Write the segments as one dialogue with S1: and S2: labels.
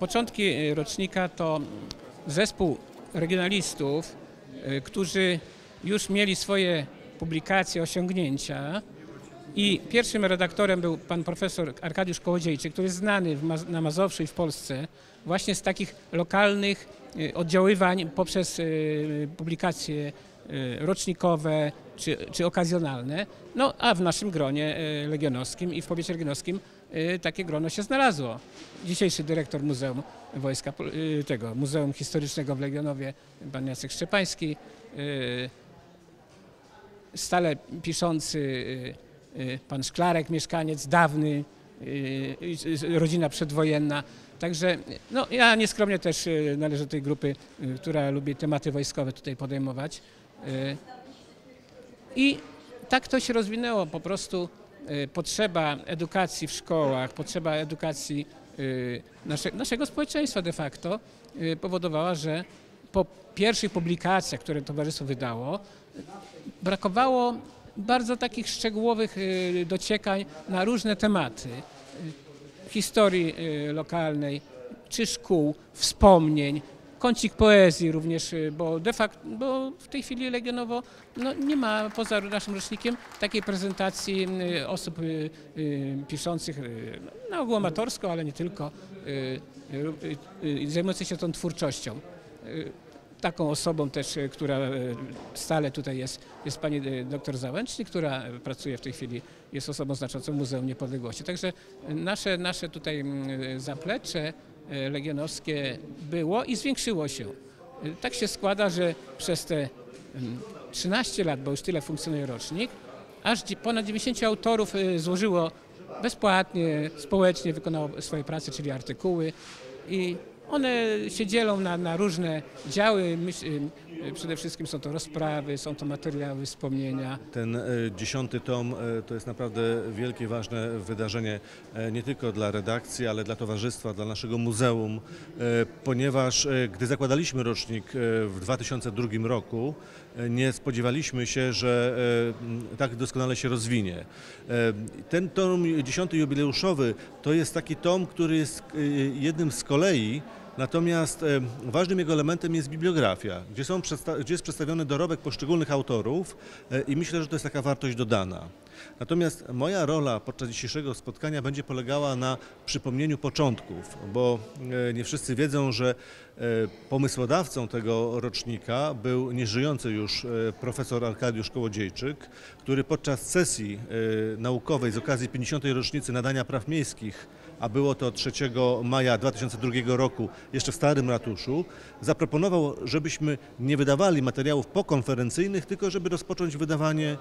S1: Początki e, rocznika to zespół regionalistów, e, którzy już mieli swoje publikacje, osiągnięcia i pierwszym redaktorem był pan profesor Arkadiusz Kołodziejczyk, który jest znany na Mazowszu i w Polsce właśnie z takich lokalnych e, oddziaływań poprzez publikacje rocznikowe czy, czy okazjonalne. No a w naszym gronie legionowskim i w powiecie legionowskim takie grono się znalazło. Dzisiejszy dyrektor Muzeum Wojska e, tego Muzeum Historycznego w Legionowie, pan Jacek Szczepański, e, stale piszący y, y, pan Szklarek, mieszkaniec dawny, y, y, rodzina przedwojenna. Także no, ja nieskromnie też y, należę do tej grupy, y, która lubi tematy wojskowe tutaj podejmować. Y, I tak to się rozwinęło po prostu y, potrzeba edukacji w szkołach, potrzeba edukacji y, nasze, naszego społeczeństwa de facto y, powodowała, że po pierwszych publikacjach, które towarzystwo wydało, brakowało bardzo takich szczegółowych y, dociekań na różne tematy. Y, historii y, lokalnej, czy szkół, wspomnień, kącik poezji również, y, bo de facto, bo w tej chwili Legionowo no, nie ma poza naszym rocznikiem takiej prezentacji y, osób y, piszących na ogół amatorsko, ale nie tylko, zajmujących się tą twórczością. Taką osobą też, która stale tutaj jest, jest pani doktor Załęcznik, która pracuje w tej chwili, jest osobą znaczącą Muzeum Niepodległości. Także nasze, nasze tutaj zaplecze legionowskie było i zwiększyło się. E, Tak się składa, że przez te mm, 13 lat, bo już tyle funkcjonuje rocznik, aż ponad 90 autorów e, złożyło bezpłatnie, społecznie wykonało swoje prace, czyli artykuły i one się dzielą na, na różne działy. Y, przede wszystkim są to rozprawy, są to materiały, wspomnienia.
S2: Ten e, dziesiąty tom e, to jest naprawdę wielkie, ważne wydarzenie e, nie tylko dla redakcji, ale dla towarzystwa, dla naszego muzeum, e, ponieważ e, gdy zakładaliśmy rocznik e, w 2002 roku, e, nie spodziewaliśmy się, że e, tak doskonale się rozwinie. E, Ten tom dziesiąty jubileuszowy to jest taki tom, który jest e, jednym z kolei Natomiast ważnym jego elementem jest bibliografia, gdzie, są gdzie jest przedstawiony dorobek poszczególnych autorów e, i myślę, że to jest taka wartość dodana. Natomiast moja rola podczas dzisiejszego spotkania będzie polegała na przypomnieniu początków, bo e, nie wszyscy wiedzą, że pomysłodawcą tego rocznika był nieżyjący już e, profesor Arkadiusz Kołodziejczyk, który podczas sesji e, naukowej z okazji 50. rocznicy nadania praw miejskich a było to 3 maja 2002 roku, jeszcze w Starym Ratuszu, zaproponował, żebyśmy nie wydawali materiałów pokonferencyjnych, tylko żeby rozpocząć wydawanie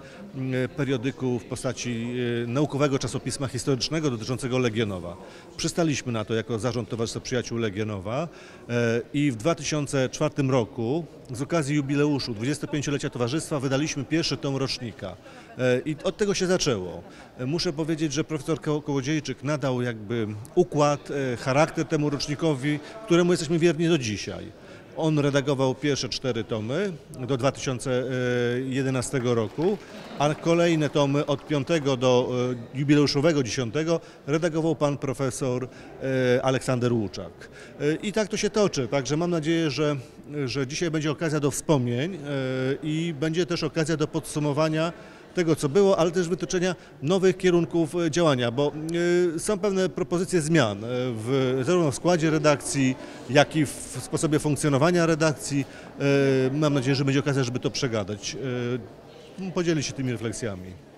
S2: periodyku w postaci e, naukowego czasopisma historycznego dotyczącego Legionowa. Przystaliśmy na to jako Zarząd Towarzystwa Przyjaciół Legionowa e, i w 2004 roku z okazji jubileuszu 25-lecia Towarzystwa wydaliśmy pierwszy tom rocznika. E, I od tego się zaczęło. E, Muszę powiedzieć, że profesor Ko- Kołodziejczyk nadał jakby układ, e, charakter temu rocznikowi, któremu jesteśmy wierni do dzisiaj. On redagował pierwsze cztery tomy do 2011 roku, a kolejne tomy od 5 do e, jubileuszowego 10 redagował pan profesor e, Aleksander Łuczak. E, I tak to się toczy, także mam nadzieję, że, że dzisiaj będzie okazja do wspomnień i będzie też okazja do podsumowania tego, co było, ale też wytyczenia nowych kierunków e, działania, bo e, są pewne propozycje zmian e, w, zarówno w składzie redakcji, jak i w sposobie funkcjonowania redakcji. Mam nadzieję, że będzie okazja, żeby to przegadać. Podzielić się tymi refleksjami.